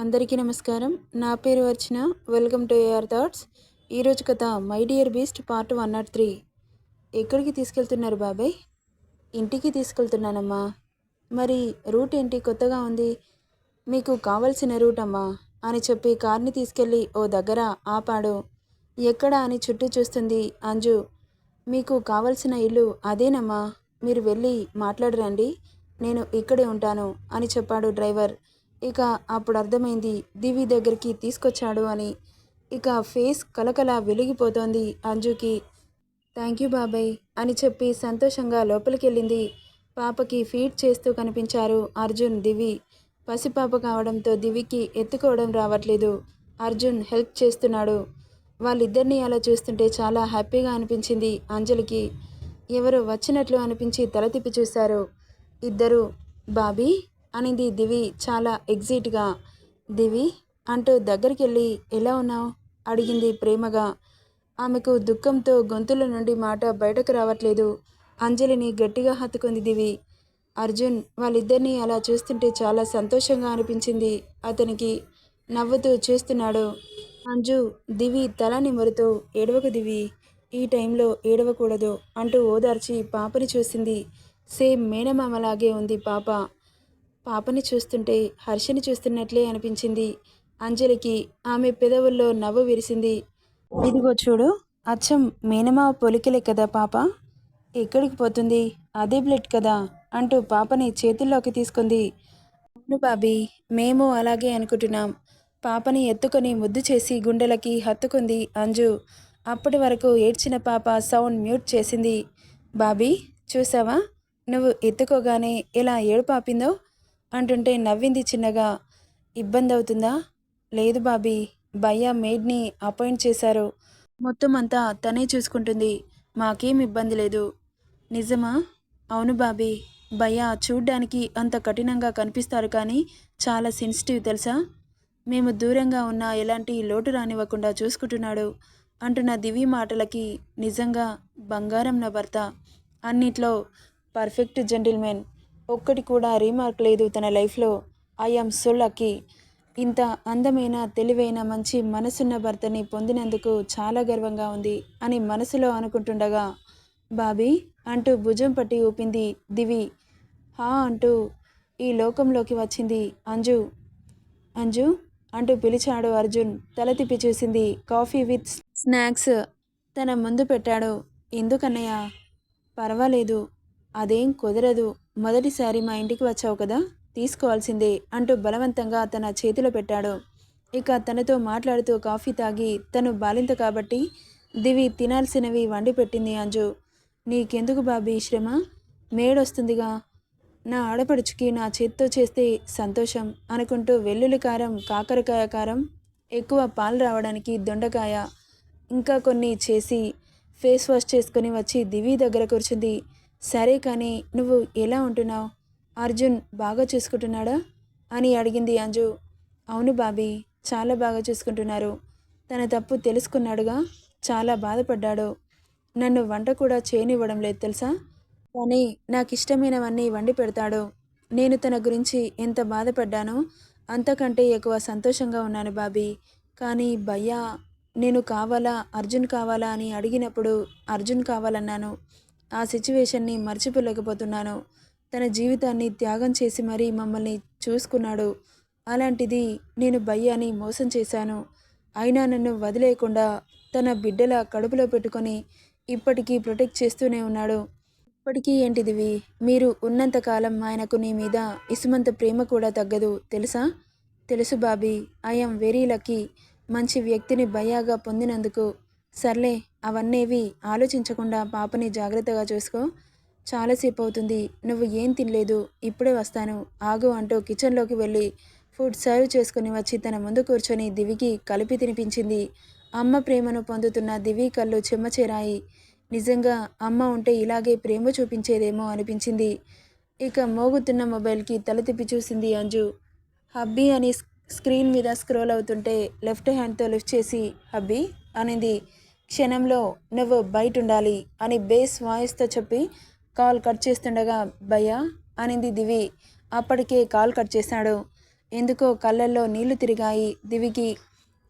అందరికీ నమస్కారం. నా పేరు వచ్చిన వెల్కమ్ టు ఏఆర్ థాట్స్. ఈరోజు కథ my dear beast part one nought three. ఎక్కడికి తీసుకెళ్తున్నారు బాబాయ్? ఇంటికి తీసుకెళ్తున్నానమ్మా. మరి రూట్ ఏంటి? కొత్తగా ఉంది. మీకు కావలసిన రూట్ అమ్మా అని చెప్పి కార్ని తీసుకెళ్ళి ఓ దగ్గర ఆపాడు. ఎక్కడ అని చుట్టూ చూస్తుంది అంజు. మీకు కావలసిన ఇల్లు అదేనమ్మా. మీరు వెళ్ళి మాట్లాడరండి. నేను ఇక్కడే ఉంటాను అని చెప్పాడు డ్రైవర్. ఇక అప్పుడు అర్థమైంది దివి దగ్గరికి తీసుకొచ్చాడు అని. ఇక ఫేస్ కలకల వెలిగిపోతోంది అంజుకి. థ్యాంక్ యూ బాబాయ్ అని చెప్పి సంతోషంగా లోపలికి వెళ్ళింది పాపకి ఫీడ్ చేస్తూ కనిపించారు అర్జున్ దివి. పసిపాప కావడంతో దివికి ఎత్తుకోవడం రావట్లేదు. అర్జున్ హెల్ప్ చేస్తున్నాడు. వాళ్ళిద్దరినీ అలా చూస్తుంటే చాలా హ్యాపీగా అనిపించింది అంజలికి. ఎవరో వచ్చినట్లు అనిపించి తల తిప్పి చూశారు. ఇద్దరు బాబీ? అనింది దివి చాలా ఎగ్జైట్గా. దివి అంటూ దగ్గరికి వెళ్ళి ఎలా ఉన్నావు? అడిగింది ప్రేమగా. ఆమెకు దుఃఖంతో గొంతుల నుండి మాట బయటకు రావట్లేదు. అంజలిని గట్టిగా హత్తుకుంది దివి. అర్జున్ వాళ్ళిద్దరినీ అలా చూస్తుంటే చాలా సంతోషంగా అనిపించింది. అతనికి నవ్వుతూ చూస్తున్నాడు. అంజు దివి తల నిమురుతూ ఏడవకు దివి ఈ టైంలో ఏడవకూడదు అంటూ ఓదార్చి పాపని చూసింది. సేమ్ మేనమామలాగే ఉంది పాప. పాపని చూస్తుంటే హర్షని చూస్తున్నట్లే అనిపించింది. అంజలికి ఆమె పెదవుల్లో నవ్వు విరిసింది. ఇదిగో చూడు అచ్చం మేనమావ పొలికలే కదా పాప. ఎక్కడికి పోతుంది? అదే బ్లడ్ కదా అంటూ పాపని చేతుల్లోకి తీసుకుంది. అవును బాబీ మేము అలాగే అనుకుంటున్నాం. పాపని ఎత్తుకొని ముద్దు చేసి గుండెలకి హత్తుకుంది అంజు. అప్పటి వరకు ఏడ్చిన పాప సౌండ్ మ్యూట్ చేసింది. బాబీ చూసావా? నువ్వు ఎత్తుకోగానే ఎలా ఏడుపాపిందో అంటుంటే నవ్వింది చిన్నగా. ఇబ్బంది అవుతుందా? లేదు బాబీ. భయ్య మేడ్ని అపాయింట్ చేశారు. మొత్తం అంతా తనే చూసుకుంటుంది. మాకేం ఇబ్బంది లేదు. నిజమా? అవును బాబీ. భయ్య చూడ్డానికి అంత కఠినంగా కనిపిస్తారు కానీ చాలా సెన్సిటివ్ తెలుసా? మేము దూరంగా ఉన్న ఎలాంటి లోటు రానివ్వకుండా చూసుకుంటున్నాడు అంటున్న దివి మాటలకి నిజంగా బంగారం నా భర్త. అన్నిట్లో పర్ఫెక్ట్ జెంటిల్మెన్. ఒక్కటి కూడా రీమార్క్ లేదు తన లైఫ్లో. I'm so lucky. ఇంత అందమైన తెలివైన మంచి మనసున్న భర్తని పొందినందుకు చాలా గర్వంగా ఉంది అని మనసులో అనుకుంటుండగా బాబీ అంటూ భుజం పట్టి ఊపింది దివి. హా అంటూ ఈ లోకంలోకి వచ్చింది అంజు. అంజు అంటూ పిలిచాడు అర్జున్. తల తిప్పి చూసింది కాఫీ విత్ స్నాక్స్ తన ముందు పెట్టాడు. ఎందుకన్నయ్య? పర్వాలేదు. అదేం కుదరదు. మొదటిసారి మా ఇంటికి వచ్చావు కదా తీసుకోవాల్సిందే అంటూ బలవంతంగా తన చేతిలో పెట్టాడు. ఇక తనతో మాట్లాడుతూ కాఫీ తాగి తను బాలింత కాబట్టి దివి తినాల్సినవి వండి పెట్టింది అంజు. నీకెందుకు బాబీ శ్రమ? మేడొస్తుందిగా. నా ఆడపడుచుకి నా చేత్తో చేస్తే సంతోషం అనుకుంటూ వెల్లుల్లి కారం కాకరకాయ కారం ఎక్కువ పాలు రావడానికి దొండకాయ ఇంకా కొన్ని చేసి ఫేస్ వాష్ చేసుకొని వచ్చి దివి దగ్గర కూర్చుంది. సరే కానీ నువ్వు ఎలా ఉంటున్నావు? అర్జున్ బాగా చూసుకుంటున్నాడా? అని అడిగింది అంజు. అవును బాబీ చాలా బాగా చూసుకుంటున్నారు. తన తప్పు తెలుసుకున్నాడుగా చాలా బాధపడ్డాడు. నన్ను వంట కూడా చేయనివ్వడం లేదు తెలుసా? కానీ నాకు ఇష్టమైనవన్నీ వండి పెడతాడు. నేను తన గురించి ఎంత బాధపడ్డానో అంతకంటే ఎక్కువ సంతోషంగా ఉన్నాను బాబీ. కానీ భయ్యా నేను కావాలా అర్జున్ కావాలా అని అడిగినప్పుడు అర్జున్ కావాలన్నాను. ఆ సిచ్యువేషన్ని మర్చిపోలేకపోతున్నాను. తన జీవితాన్ని త్యాగం చేసి మరీ మమ్మల్ని చూసుకున్నాడు. అలాంటిది నేను భయ్యాని మోసం చేశాను. అయినా నన్ను వదిలేయకుండా తన బిడ్డల కడుపులో పెట్టుకొని ఇప్పటికీ ప్రొటెక్ట్ చేస్తూనే ఉన్నాడు. ఇప్పటికీ ఏంటిదివి? మీరు ఉన్నంతకాలం ఆయనకు నీ మీద ఇసుమంత ప్రేమ కూడా తగ్గదు తెలుసా? తెలుసు బాబీ ఐఎమ్ వెరీ లక్కీ. మంచి వ్యక్తిని భయాగా పొందినందుకు సర్లే అవన్నేవి ఆలోచించకుండా పాపని జాగ్రత్తగా చూసుకో. చాలాసేపు అవుతుంది నువ్వు ఏం తినలేదు ఇప్పుడే వస్తాను. ఆగు అంటూ కిచెన్లోకి వెళ్ళి ఫుడ్ సర్వ్ చేసుకుని వచ్చి తన ముందు కూర్చొని దివికి కలిపి తినిపించింది. అమ్మ ప్రేమను పొందుతున్న దివి కళ్ళు చెమ్మచేరాయి నిజంగా అమ్మ ఉంటే ఇలాగే ప్రేమ చూపించేదేమో అనిపించింది. ఇక మోగుతున్న మొబైల్కి తల తిప్పి చూసింది అంజు. హబ్బీ అని స్క్రీన్ మీద స్క్రోల్ అవుతుంటే లెఫ్ట్ హ్యాండ్తో లిఫ్ట్ చేసి హబ్బీ అనింది. క్షణంలో నువ్వు బయట ఉండాలి అని బేస్ వాయిస్తో చెప్పి కాల్ కట్ చేస్తుండగా భయ్యా అనింది దివి. అప్పటికే కాల్ కట్ చేశాడు. ఎందుకో కళ్ళల్లో నీళ్ళు తిరిగాయి. దివికి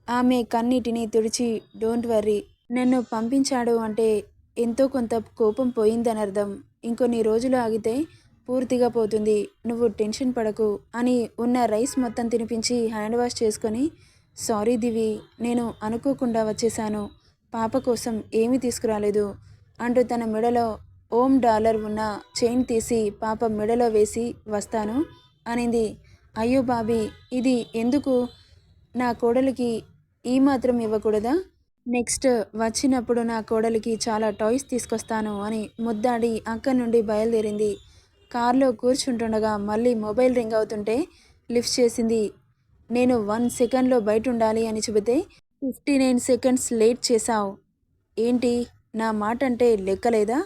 ఆమె కన్నీటిని తుడిచి డోంట్ వర్రీ నన్ను పంపించాడు అంటే ఎంతో కొంత కోపం పోయిందని అర్థం ఇంకొన్ని రోజులు ఆగితే పూర్తిగా పోతుంది. నువ్వు టెన్షన్ పడకు అని ఉన్న రైస్ మొత్తం తినిపించి హ్యాండ్ వాష్ చేసుకొని సారీ దివి నేను అనుకోకుండా వచ్చేసాను పాప కోసం ఏమీ తీసుకురాలేదు. అంటూ తన మెడలో ఓం డాలర్ ఉన్న చైన్ తీసి పాప మెడలో వేసి వస్తాను అనింది. అయ్యో బాబీ ఇది ఎందుకు? నా కోడలికి ఈ మాత్రం ఇవ్వకూడదా? నెక్స్ట్ వచ్చినప్పుడు నా కోడలికి చాలా టాయ్స్ తీసుకొస్తాను అని ముద్దాడి అక్కడి నుండి బయలుదేరింది. కారులో కూర్చుంటుండగా మళ్ళీ మొబైల్ రింగ్ అవుతుంటే లిఫ్ట్ చేసింది. నేను వన్ సెకండ్లో బయట ఉండాలి అని చెబితే ఫిఫ్టీ నైన్ సెకండ్స్ లేట్ చేశావు. ఏంటి? నా మాట అంటే లెక్కలేదా?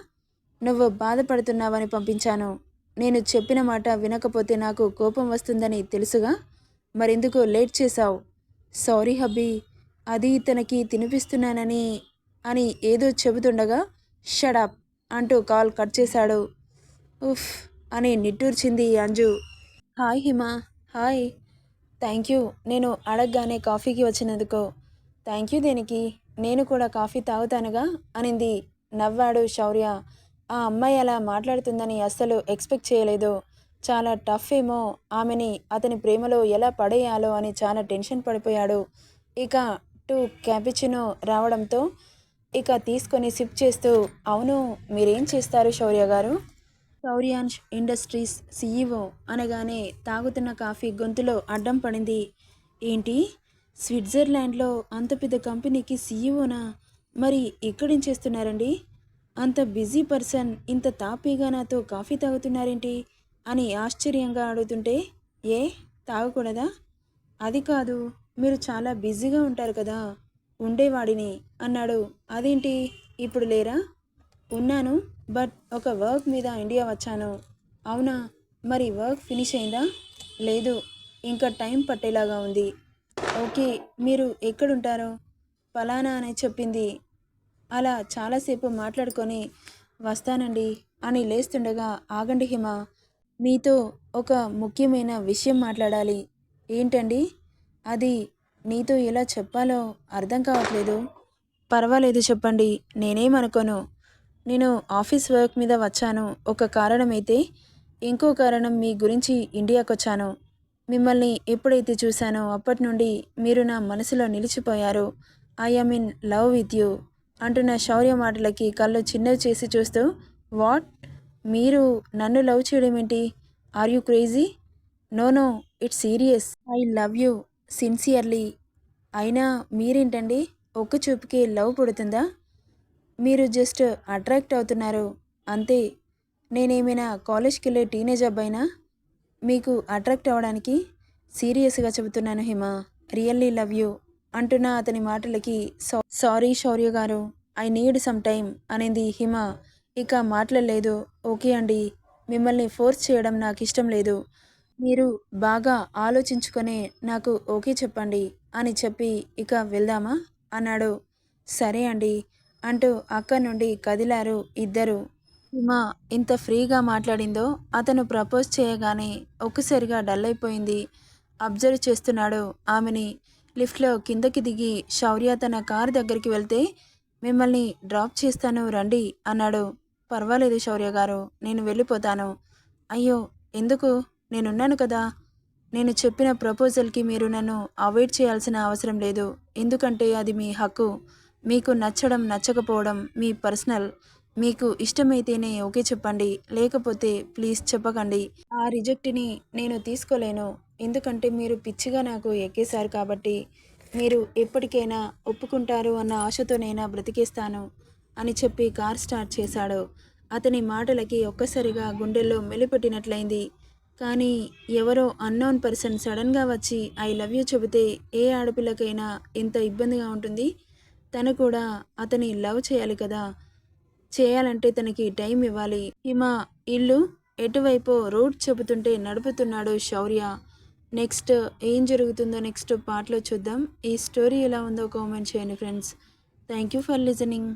నువ్వు బాధపడుతున్నావని పంపించాను. నేను చెప్పిన మాట వినకపోతే నాకు కోపం వస్తుందని తెలుసుగా? మరెందుకు లేట్ చేశావు? సారీ హబ్బీ అది తనకి తినిపిస్తున్నానని అని ఏదో చెబుతుండగా షడప్ అంటూ కాల్ కట్ చేశాడు. ఉఫ్ అని నిట్టూర్చింది Anju. Hi Hima hi. Thank you. నేను అడగగానే కాఫీకి వచ్చినందుకు. థ్యాంక్ యూ దేనికి. నేను కూడా కాఫీ తాగుతానుగా అనింది నవ్వాడు శౌర్య. ఆ అమ్మాయి అలా మాట్లాడుతుందని అస్సలు ఎక్స్పెక్ట్ చేయలేదు. చాలా టఫ్ ఏమో ఆమెని అతని ప్రేమలో ఎలా పడేయాలో అని చాలా టెన్షన్ పడిపోయాడు. ఇక టూ క్యాపిచినో రావడంతో ఇక తీసుకొని సిప్ చేస్తూ అవును మీరేం చేస్తారు శౌర్య గారు? శౌర్యాన్ష్ ఇండస్ట్రీస్ సీఈఓ అనగానే తాగుతున్న కాఫీ గొంతులో అడ్డం పడింది. ఏంటి? స్విట్జర్లాండ్లో అంత పెద్ద కంపెనీకి సీఈఓనా? మరి ఇక్కడేం చేస్తున్నారండి? అంత బిజీ పర్సన్ ఇంత తాపీగా నాతో కాఫీ తాగుతున్నారేంటి? అని ఆశ్చర్యంగా అడుగుతుంటే ఏ? తాగకూడదా? అది కాదు మీరు చాలా బిజీగా ఉంటారు కదా ఉండేవాడిని అన్నాడు. అదేంటి? ఇప్పుడు లేరా? ఉన్నాను బట్ ఒక వర్క్ మీద ఇండియా వచ్చాను. అవునా? మరి వర్క్ ఫినిష్ అయిందా? లేదు ఇంకా టైం పట్టేలాగా ఉంది. ఓకే మీరు ఎక్కడుంటారు? ఫలానా అని చెప్పింది. అలా చాలాసేపు మాట్లాడుకొని వస్తానండి అని లేస్తుండగా ఆగండి హిమ మీతో ఒక ముఖ్యమైన విషయం మాట్లాడాలి. ఏంటండి? అది నీతో ఎలా చెప్పాలో అర్థం కావట్లేదు. పర్వాలేదు చెప్పండి నేనేమనుకోను నేను ఆఫీస్ వర్క్ మీద వచ్చాను. ఒక కారణమైతే ఇంకో కారణం మీ గురించి ఇండియాకు వచ్చాను మిమ్మల్ని ఎప్పుడైతే చూశానో అప్పటి నుండి మీరు నా మనసులో నిలిచిపోయారు. I am in love with you అంటున్న శౌర్య మాటలకి కళ్ళు చిన్నవి చేసి చూస్తూ వాట్ మీరు నన్ను లవ్ చేయడం ఏంటి? Are you crazy no no it's serious I love you sincerely అయినా మీరేంటండి? ఒక్క చూపుకి లవ్ పుడుతుందా? మీరు జస్ట్ అట్రాక్ట్ అవుతున్నారు. అంతే. నేనేమైనా కాలేజ్కి వెళ్ళే టీనేజ్ అబ్బాయినా? మీకు అట్రాక్ట్ అవ్వడానికి సీరియస్గా చెబుతున్నాను హిమ. రియల్లీ లవ్ యూ అంటున్న అతని మాటలకి సో సారీ శౌర్య గారు. ఐ నీడ్ సమ్ టైం అనేది హిమ. ఇక మాట్లాడలేదు. ఓకే అండి. మిమ్మల్ని ఫోర్స్ చేయడం నాకు ఇష్టం లేదు. మీరు బాగా ఆలోచించుకొని నాకు ఓకే చెప్పండి అని చెప్పి ఇక వెళ్దామా? అన్నాడు. సరే అండి అంటూ అక్కడి నుండి కదిలారు ఇద్దరు. సీమ ఇంత ఫ్రీగా మాట్లాడిందో అతను ప్రపోజ్ చేయగానే ఒక్కసారిగా డల్ అయిపోయింది. అబ్జర్వ్ చేస్తున్నాడు ఆమెని. లిఫ్ట్లో కిందకి దిగి శౌర్య తన కారు దగ్గరికి వెళ్తే మిమ్మల్ని డ్రాప్ చేస్తాను రండి అన్నాడు. పర్వాలేదు శౌర్య గారు నేను వెళ్ళిపోతాను. అయ్యో ఎందుకు? నేనున్నాను కదా. నేను చెప్పిన ప్రపోజల్కి మీరు నన్ను అవాయిడ్ చేయాల్సిన అవసరం లేదు. ఎందుకంటే అది మీ హక్కు. మీకు నచ్చడం నచ్చకపోవడం మీ పర్సనల్. మీకు ఇష్టమైతేనే ఓకే చెప్పండి లేకపోతే ప్లీజ్ చెప్పకండి. ఆ రిజెక్ట్ని నేను తీసుకోలేను. ఎందుకంటే మీరు పిచ్చిగా నాకు ఎక్కేశారు కాబట్టి మీరు ఎప్పటికైనా ఒప్పుకుంటారు అన్న ఆశతోనైనా బ్రతికేస్తాను అని చెప్పి కార్ స్టార్ట్ చేశాడు. అతని మాటలకి ఒక్కసారిగా గుండెల్లో మెలిపెట్టినట్లయింది. కానీ ఎవరో అన్నోన్ పర్సన్ సడన్గా వచ్చి ఐ లవ్ యూ చెబితే ఏ ఆడపిల్లకైనా ఎంత ఇబ్బందిగా ఉంటుంది? తను కూడా అతని లవ్ చేయాలి కదా చేయాలంటే తనకి టైం ఇవ్వాలి. హిమ ఇల్లు ఎటువైపో రూట్ చెబుతుంటే నడుపుతున్నాడు శౌర్య. నెక్స్ట్ ఏం జరుగుతుందో నెక్స్ట్ పార్ట్లో చూద్దాం. ఈ స్టోరీ ఎలా ఉందో కామెంట్ చేయండి friends. Thank you for listening.